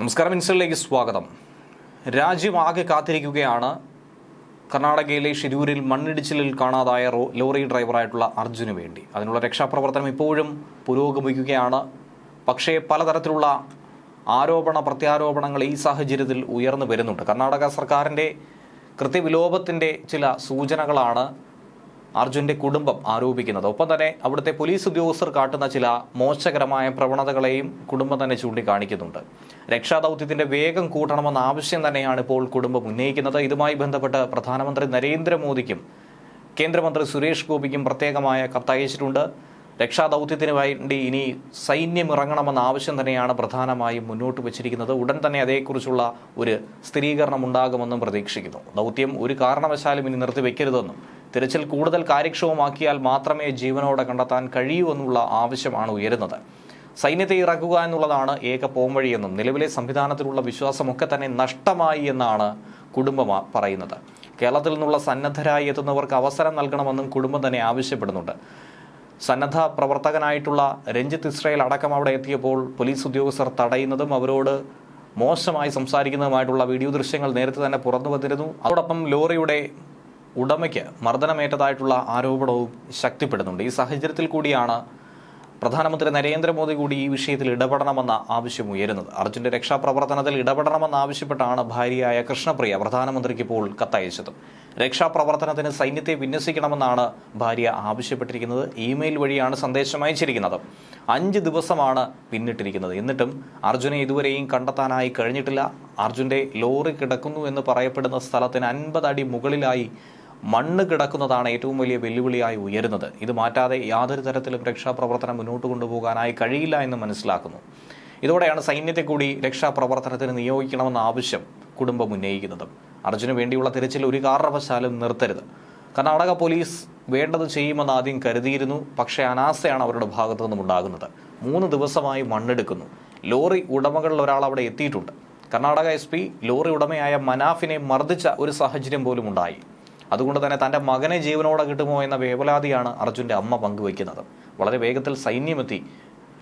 നമസ്കാരം ഇൻസ്റ്റലിലേക്ക് സ്വാഗതം. രാജ്യം ആകെ കാത്തിരിക്കുകയാണ് കർണാടകയിലെ ഷിരൂരിൽ മണ്ണിടിച്ചിലിൽ കാണാതായ റോ- ലോറി ഡ്രൈവറായിട്ടുള്ള അർജുന് വേണ്ടി. അതിനുള്ള രക്ഷാപ്രവർത്തനം ഇപ്പോഴും പുരോഗമിക്കുകയാണ്. പക്ഷേ പലതരത്തിലുള്ള ആരോപണ പ്രത്യാരോപണങ്ങൾ ഈ സാഹചര്യത്തിൽ ഉയർന്നു വരുന്നുണ്ട്. കർണാടക സർക്കാരിന്റെ കൃത്യവിലോപത്തിന്റെ ചില സൂചനകളാണ് അർജുന്റെ കുടുംബം ആരോപിക്കുന്നത്. ഒപ്പം തന്നെ അവിടുത്തെ പോലീസ് ഉദ്യോഗസ്ഥർ കാട്ടുന്ന ചില മോശകരമായ പ്രവണതകളെയും കുടുംബം തന്നെ ചൂണ്ടിക്കാണിക്കുന്നുണ്ട്. രക്ഷാദൗത്യത്തിന്റെ വേഗം കൂട്ടണമെന്ന ആവശ്യം തന്നെയാണ് ഇപ്പോൾ കുടുംബം ഉന്നയിക്കുന്നത്. ഇതുമായി ബന്ധപ്പെട്ട് പ്രധാനമന്ത്രി നരേന്ദ്രമോദിക്കും കേന്ദ്രമന്ത്രി സുരേഷ് ഗോപിക്കും പ്രത്യേകമായ കത്തയച്ചിട്ടുണ്ട് രക്ഷാദൗത്യത്തിന് വേണ്ടി ഇനി സൈന്യം ഇറങ്ങണമെന്ന ആവശ്യം തന്നെയാണ് പ്രധാനമായും മുന്നോട്ട് വച്ചിരിക്കുന്നത്. ഉടൻ തന്നെ അതേക്കുറിച്ചുള്ള ഒരു സ്ഥിരീകരണം ഉണ്ടാകുമെന്നും പ്രതീക്ഷിക്കുന്നു. ദൗത്യം ഒരു കാരണവശാലും ഇനി നിർത്തിവെക്കരുതെന്നും തിരച്ചിൽ കൂടുതൽ കാര്യക്ഷമമാക്കിയാൽ മാത്രമേ ജീവനോടെ കണ്ടെത്താൻ കഴിയൂ എന്നുള്ള ആവശ്യമാണ് ഉയരുന്നത്. സൈന്യത്തെ ഇറക്കുക എന്നുള്ളതാണ് ഏക പോംവഴിയെന്നും നിലവിലെ സംവിധാനത്തിലുള്ള വിശ്വാസമൊക്കെ തന്നെ നഷ്ടമായി എന്നാണ് കുടുംബം പറയുന്നത്. കേരളത്തിൽ നിന്നുള്ള സന്നദ്ധരായി എത്തുന്നവർക്ക് അവസരം നൽകണമെന്നും കുടുംബം തന്നെ ആവശ്യപ്പെടുന്നുണ്ട്. സന്നദ്ധ പ്രവർത്തകനായിട്ടുള്ള രഞ്ജിത്ത് ഇസ്രയേൽ അടക്കം അവിടെ എത്തിയപ്പോൾ പോലീസ് ഉദ്യോഗസ്ഥർ തടയുന്നതും അവരോട് മോശമായി സംസാരിക്കുന്നതുമായിട്ടുള്ള വീഡിയോ ദൃശ്യങ്ങൾ നേരത്തെ തന്നെ പുറത്തു വന്നിരുന്നു അതോടൊപ്പം ലോറിയുടെ ഉടമയ്ക്ക് മർദ്ദനമേറ്റതായിട്ടുള്ള ആരോപണവും ശക്തിപ്പെടുന്നുണ്ട്. ഈ സാഹചര്യത്തിൽ കൂടിയാണ് പ്രധാനമന്ത്രി നരേന്ദ്രമോദി കൂടി ഈ വിഷയത്തിൽ ഇടപെടണമെന്ന ആവശ്യം ഉയരുന്നത്. അർജുന്റെ രക്ഷാപ്രവർത്തനത്തിൽ ഇടപെടണമെന്ന് ആവശ്യപ്പെട്ടാണ് ഭാര്യയായ കൃഷ്ണപ്രിയ പ്രധാനമന്ത്രിക്ക് ഇപ്പോൾ കത്തയച്ചത്. രക്ഷാപ്രവർത്തനത്തിന് സൈന്യത്തെ വിന്യസിക്കണമെന്നാണ് ഭാര്യ ആവശ്യപ്പെട്ടിരിക്കുന്നത്. ഇമെയിൽ വഴിയാണ് സന്ദേശം അയച്ചിരിക്കുന്നത്. അഞ്ച് ദിവസമാണ് പിന്നിട്ടിരിക്കുന്നത്. എന്നിട്ടും അർജുനെ ഇതുവരെയും കണ്ടെത്താനായി കഴിഞ്ഞിട്ടില്ല. അർജുന്റെ ലോറി കിടക്കുന്നു എന്ന് പറയപ്പെടുന്ന സ്ഥലത്തിന് അൻപത് അടി മുകളിലായി മണ്ണ് കിടക്കുന്നതാണ് ഏറ്റവും വലിയ വെല്ലുവിളിയായി ഉയരുന്നത്. ഇത് മാറ്റാതെ യാതൊരു തരത്തിലും രക്ഷാപ്രവർത്തനം മുന്നോട്ട് കൊണ്ടുപോകാനായി കഴിയില്ല എന്ന് മനസ്സിലാക്കുന്നു. ഇതോടെയാണ് സൈന്യത്തെ കൂടി രക്ഷാപ്രവർത്തനത്തിന് നിയോഗിക്കണമെന്ന ആവശ്യം കുടുംബം ഉന്നയിക്കുന്നത്. അർജുന് വേണ്ടിയുള്ള തിരച്ചിൽ ഒരു കാരണവശാലും നിർത്തരുത്. കർണാടക പോലീസ് വേണ്ടത് ചെയ്യുമെന്ന് ആദ്യം കരുതിയിരുന്നു. പക്ഷേ അനാസ്ഥയാണ് അവരുടെ ഭാഗത്തു നിന്നും ഉണ്ടാകുന്നത്. മൂന്ന് ദിവസമായി മണ്ണെടുക്കുന്നു. ലോറി ഉടമകളിൽ ഒരാൾ അവിടെ എത്തിയിട്ടുണ്ട്. കർണാടക എസ് ലോറി ഉടമയായ മനാഫിനെ മർദ്ദിച്ച ഒരു സാഹചര്യം പോലും ഉണ്ടായി. അതുകൊണ്ട് തന്നെ തന്റെ മകനെ ജീവനോടെ കിട്ടുമോ എന്ന വേവലാതിയാണ് അർജുന്റെ അമ്മ പങ്കുവയ്ക്കുന്നത്. വളരെ വേഗത്തിൽ സൈന്യമെത്തി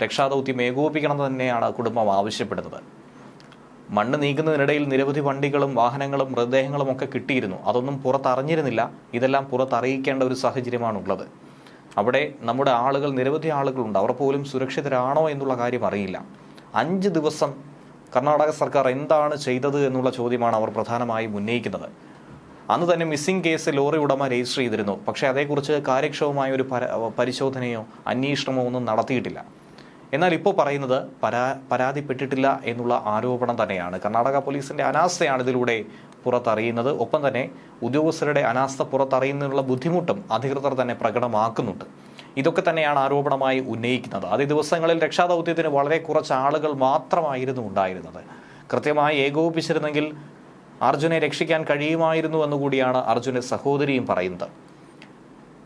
രക്ഷാദൗത്യം ഏകോപിക്കണം തന്നെയാണ് കുടുംബം ആവശ്യപ്പെടുന്നത്. മണ്ണ് നീക്കുന്നതിനിടയിൽ നിരവധി വണ്ടികളും വാഹനങ്ങളും മൃതദേഹങ്ങളും ഒക്കെ കിട്ടിയിരുന്നു. അതൊന്നും പുറത്തറിഞ്ഞിരുന്നില്ല. ഇതെല്ലാം പുറത്തറിയിക്കേണ്ട ഒരു സാഹചര്യമാണുള്ളത്. അവിടെ നമ്മുടെ ആളുകൾ നിരവധി ആളുകളുണ്ട്. അവർ പോലും സുരക്ഷിതരാണോ എന്നുള്ള കാര്യം അറിയില്ല. അഞ്ച് ദിവസം കർണാടക സർക്കാർ എന്താണ് ചെയ്തത് എന്നുള്ള ചോദ്യമാണ് അവർ പ്രധാനമായും ഉന്നയിക്കുന്നത്. അന്ന് തന്നെ മിസ്സിംഗ് കേസ് ലോറി ഉടമ രജിസ്റ്റർ ചെയ്തിരുന്നു. പക്ഷേ അതേക്കുറിച്ച് കാര്യക്ഷമമായ ഒരു പരിശോധനയോ അന്വേഷണമോ ഒന്നും നടത്തിയിട്ടില്ല. എന്നാൽ ഇപ്പോൾ പറയുന്നത് പരാ പരാതിപ്പെട്ടിട്ടില്ല എന്നുള്ള ആരോപണം തന്നെയാണ്. കർണാടക പോലീസിന്റെ അനാസ്ഥയാണ് ഇതിലൂടെ പുറത്തറിയുന്നത്. ഒപ്പം തന്നെ ഉദ്യോഗസ്ഥരുടെ അനാസ്ഥ പുറത്തറിയുന്നതിനുള്ള ബുദ്ധിമുട്ടും അധികൃതർ തന്നെ പ്രകടമാക്കുന്നുണ്ട്. ഇതൊക്കെ തന്നെയാണ് ആരോപണമായി ഉന്നയിക്കുന്നത്. ആദ്യ ദിവസങ്ങളിൽ രക്ഷാദൗത്യത്തിന് വളരെ കുറച്ച് ആളുകൾ മാത്രമായിരുന്നു ഉണ്ടായിരുന്നത്. കൃത്യമായി ഏകോപിപ്പിച്ചിരുന്നെങ്കിൽ അർജുനെ രക്ഷിക്കാൻ കഴിയുമായിരുന്നു എന്നുകൂടിയാണ് അർജുന സഹോദരിയും പറയുന്നത്.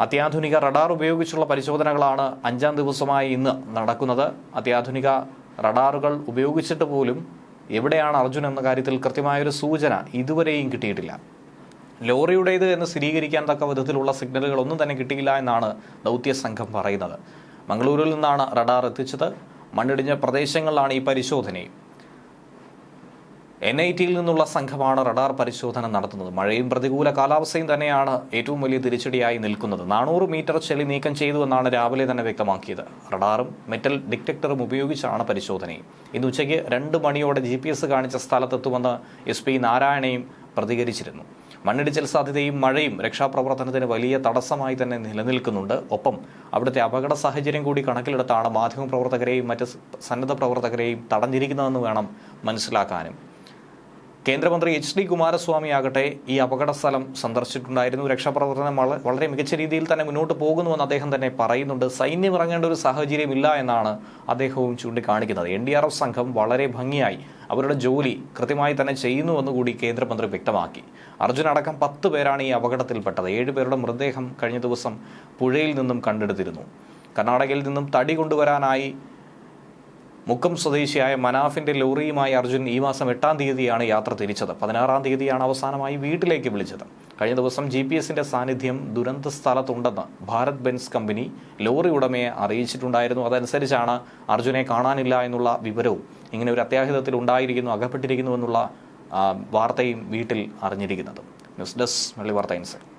അത്യാധുനിക റഡാർ ഉപയോഗിച്ചുള്ള പരിശോധനകളാണ് അഞ്ചാം ദിവസമായി ഇന്ന് നടക്കുന്നത്. അത്യാധുനിക റഡാറുകൾ ഉപയോഗിച്ചിട്ട് പോലും എവിടെയാണ് അർജുൻ എന്ന കാര്യത്തിൽ കൃത്യമായൊരു സൂചന ഇതുവരെയും കിട്ടിയിട്ടില്ല. ലോറിയുടേത് എന്ന് സ്ഥിരീകരിക്കാൻ തക്ക വിധത്തിലുള്ള സിഗ്നലുകൾ ഒന്നും തന്നെ കിട്ടിയില്ല എന്നാണ് ദൗത്യ സംഘം പറയുന്നത്. മംഗളൂരുവിൽ നിന്നാണ് റഡാർ എത്തിച്ചത്. മണ്ണിടിഞ്ഞ പ്രദേശങ്ങളിലാണ് ഈ പരിശോധനയും. എൻ ഐ ടിയിൽ നിന്നുള്ള സംഘമാണ് റഡാർ പരിശോധന നടത്തുന്നത്. മഴയും പ്രതികൂല കാലാവസ്ഥയും തന്നെയാണ് ഏറ്റവും വലിയ തിരിച്ചടിയായി നിൽക്കുന്നത്. നാനൂറ് മീറ്റർ ചെളി നീക്കം ചെയ്തു എന്നാണ് രാവിലെ തന്നെ വ്യക്തമാക്കിയത്. റഡാറും മെറ്റൽ ഡിറ്റക്ടറും ഉപയോഗിച്ചാണ് പരിശോധനയും ഇന്ന് ഉച്ചയ്ക്ക് രണ്ട് മണിയോടെ ജി കാണിച്ച സ്ഥലത്തെത്തുമെന്ന് എസ് പി നാരായണയും പ്രതികരിച്ചിരുന്നു. മണ്ണിടിച്ചിൽ സാധ്യതയും മഴയും രക്ഷാപ്രവർത്തനത്തിന് വലിയ തടസ്സമായി തന്നെ നിലനിൽക്കുന്നുണ്ട്. ഒപ്പം അവിടുത്തെ അപകട സാഹചര്യം കൂടി കണക്കിലെടുത്താണ് മാധ്യമപ്രവർത്തകരെയും മറ്റ് സന്നദ്ധ പ്രവർത്തകരെയും തടഞ്ഞിരിക്കുന്നതെന്ന് വേണം മനസ്സിലാക്കാനും. കേന്ദ്രമന്ത്രി എച്ച് ഡി കുമാരസ്വാമി ആകട്ടെ ഈ അപകട സ്ഥലം സന്ദർശിച്ചിട്ടുണ്ടായിരുന്നു. രക്ഷാപ്രവർത്തനം വളരെ മികച്ച രീതിയിൽ തന്നെ മുന്നോട്ട് പോകുന്നുവെന്ന് അദ്ദേഹം തന്നെ പറയുന്നുണ്ട്. സൈന്യം ഇറങ്ങേണ്ട ഒരു സാഹചര്യമില്ല എന്നാണ് അദ്ദേഹവും ചൂണ്ടിക്കാണിക്കുന്നത്. എൻ ഡി ആർ എഫ് സംഘം വളരെ ഭംഗിയായി അവരുടെ ജോലി കൃത്യമായി തന്നെ ചെയ്യുന്നുവെന്ന് കൂടി കേന്ദ്രമന്ത്രി വ്യക്തമാക്കി. അർജുൻ അടക്കം പത്ത് പേരാണ് ഈ അപകടത്തിൽപ്പെട്ടത്. ഏഴ് പേരുടെ മൃതദേഹം കഴിഞ്ഞ ദിവസം പുഴയിൽ നിന്നും കണ്ടെടുത്തിരുന്നു. കർണാടകയിൽ നിന്നും തടി കൊണ്ടുവരാനായി മുക്കം സ്വദേശിയായ മനാഫിന്റെ ലോറിയുമായി അർജുൻ ഈ മാസം എട്ടാം തീയതിയാണ് യാത്ര തിരിച്ചത്. പതിനാറാം തീയതിയാണ് അവസാനമായി വീട്ടിലേക്ക് വിളിച്ചത്. കഴിഞ്ഞ ദിവസം ജി പി എസിന്റെ സാന്നിധ്യം ദുരന്ത സ്ഥലത്തുണ്ടെന്ന് ഭാരത് ബെൻസ് കമ്പനി ലോറി ഉടമയെ അറിയിച്ചിട്ടുണ്ടായിരുന്നു. അതനുസരിച്ചാണ് അർജുനെ കാണാനില്ല എന്നുള്ള വിവരവും ഇങ്ങനെ ഒരു അത്യാഹിതത്തിൽ ഉണ്ടായിരിക്കുന്നു അകപ്പെട്ടിരിക്കുന്നു എന്നുള്ള വാർത്തയും വീട്ടിൽ അറിഞ്ഞിരിക്കുന്നത്. ന്യൂസ് ഡെസ്ക് വെള്ളി വാർത്ത ഇൻസൈറ്റ്.